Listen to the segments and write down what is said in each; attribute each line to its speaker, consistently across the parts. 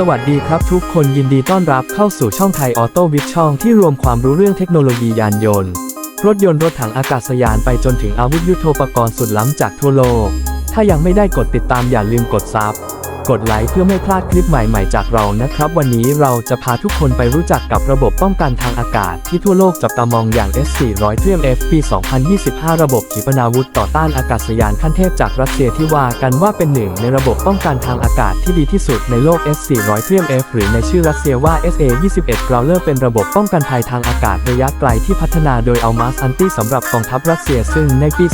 Speaker 1: สวัสดีครับทุกคนยินดีต้อนรับเข้าสู่ช่องไทยออโต้วิทช่องที่รวมความรู้เรื่องเทคโนโลยียานยนต์ รถยนต์รถถังอากาศยานไปจนถึงอาวุธยุโทโธปกรณ์สุดล้ำจากทั่วโลก ถ้ายังไม่ได้กดติดตามอย่าลืมกดซับ กดไลค์เพื่อไม่พลาดคลิปใหม่ๆ จากเรานะครับ วันนี้เราจะพาทุกคนไปรู้จักกับระบบป้องกันทางอากาศ ที่ทั่วโลกจับตามองอย่าง S400 เทียม F ปี 2025 ระบบขีปนาวุธต่อต้านอากาศยานขั้นเทพจากรัสเซียที่ว่ากันว่าเป็นหนึ่งในระบบป้องกันทางอากาศที่ดีที่สุดในโลก S400 เทียม F หรือในชื่อรัสเซียว่า SA21 Growler เป็นระบบป้องกันภัยทางอากาศระยะไกลที่พัฒนาโดยเอามาสอันตี้สำหรับกองทัพรัสเซียซึ่งในปี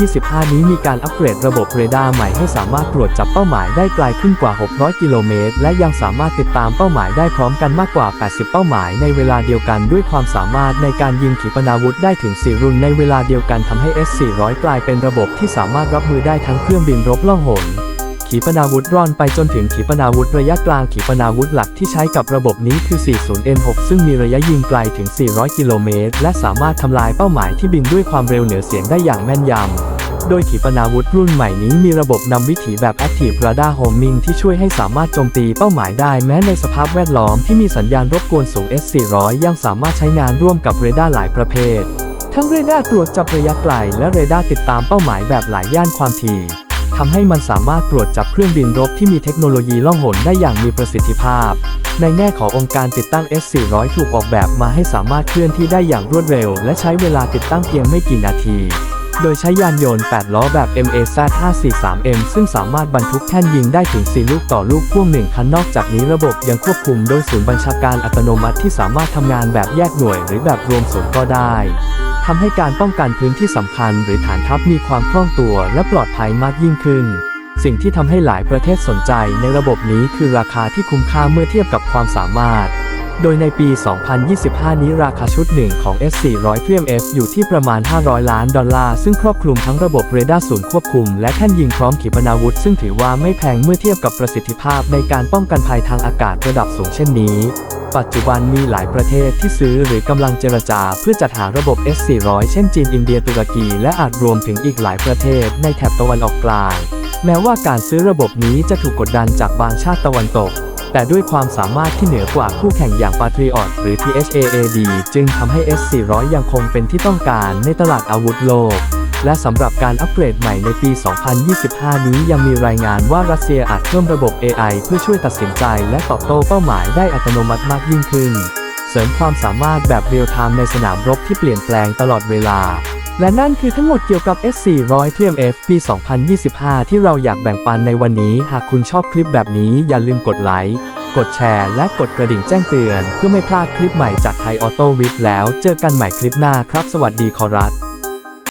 Speaker 1: 2025 นี้มีการอัปเกรดระบบเรดาร์ใหม่ให้สามารถตรวจจับเป้าหมายได้ไกลขึ้นกว่า 600 กิโลเมตร และยังสามารถติดตามเป้าหมายได้พร้อมกันมากกว่า 80 เป้าหมายในเวลาเดียวกันด้วยความสามารถในการยิงขีปนาวุธได้ถึง 4 รุ่นในเวลาเดียวกันทำให้ S400 กลายเป็นระบบที่สามารถรับมือได้ทั้งเครื่องบินรบล่องหนขีปนาวุธร่อนไปจนถึงขีปนาวุธระยะกลางขีปนาวุธหลักที่ใช้กับระบบนี้คือ 40N6 ซึ่งมีระยะยิงไกลถึง 400 กิโลเมตร และสามารถทำลายเป้าหมายที่บินด้วยความเร็วเหนือเสียงได้อย่างแม่นยำ โดยขีปนาวุธรุ่นใหม่นี้มีระบบนำวิถีแบบ Active Radar Homing ที่ช่วยให้สามารถโจมตีเป้าหมายได้แม้ในสภาพแวดล้อมที่มีสัญญาณรบกวนสูง S400 ยังสามารถใช้งานร่วมกับเรดาร์หลายประเภท ทั้งเรดาร์ตรวจจับระยะไกลและเรดาร์ติดตามเป้าหมายแบบหลายย่านความถี่ทำให้มันสามารถตรวจจับเครื่องบินรบที่มีเทคโนโลยีล่องหนได้อย่างมีประสิทธิภาพ ในแง่ขององค์การติดตั้ง S400 ถูกออกแบบมาให้สามารถเคลื่อนที่ได้อย่างรวดเร็ว และใช้เวลาติดตั้งเพียงไม่กี่นาที โดยใช้ยานยนต์ 8 ล้อแบบ MAZ543M ซึ่งสามารถบรรทุกแท่นยิงได้ถึง 4 ลูกต่อลูกพ่วง1คันนอกจากนี้ระบบยังควบคุมโดยศูนย์บัญชาการอัตโนมัติที่สามารถทำงานแบบแยกหน่วยหรือแบบรวมศูนย์ก็ได้ทำให้การป้องกันพื้นที่สำคัญหรือฐานทัพมีความคล่องตัวและปลอดภัยมากยิ่งขึ้น สิ่งที่ทำให้หลายประเทศสนใจในระบบนี้คือราคาที่คุ้มค่าเมื่อเทียบกับความสามารถ โดยในปี 2025 นี้ราคาชุดหนึ่งของ S400 เครื่อง F อยู่ที่ประมาณ 500 ล้านดอลลาร์ ซึ่งครอบคลุมทั้งระบบเรดาร์ศูนย์ควบคุม และแท่นยิงพร้อมขีปนาวุธ ซึ่งถือว่าไม่แพงเมื่อเทียบกับประสิทธิภาพในการป้องกันภัยทางอากาศระดับสูงเช่นนี้ ปัจจุบันมีหลายประเทศที่ซื้อหรือกำลังเจรจาเพื่อจัดหาระบบ S400 เช่นจีนอินเดียตุรกี และอาจรวมถึงอีกหลายประเทศในแถบตะวันออกกลาง แม้ว่าการซื้อระบบนี้จะถูกกดดันจากบางชาติตะวันตก แต่ด้วยความสามารถที่เหนือกว่าคู่แข่งอย่าง Patriot หรือ THAAD จึงทำให้ S400 ยังคงเป็นที่ต้องการในตลาดอาวุธโลก และสำหรับการอัปเกรดใหม่ในปี 2025 นี้ยังมีรายงานว่ารัสเซียอาจเพิ่มระบบ AI เพื่อช่วยตัดสินใจและตอบโต้เป้าหมายได้อัตโนมัติมากยิ่งขึ้น เสริมความสามารถแบบเรียลไทม์ในสนามรบที่เปลี่ยนแปลงตลอดเวลา และนั่นคือทั้งหมดเกี่ยวกับ S400 TMF ปี 2025 ที่เราอยากแบ่งปันในวันนี้ หากคุณชอบคลิปแบบนี้อย่าลืมกดไลค์ กดแชร์ และกดกระดิ่งแจ้งเตือน เพื่อไม่พลาดคลิปใหม่จากไทยออโต้วิทแล้ว เจอกันใหม่คลิปหน้าครับ สวัสดีขอรับ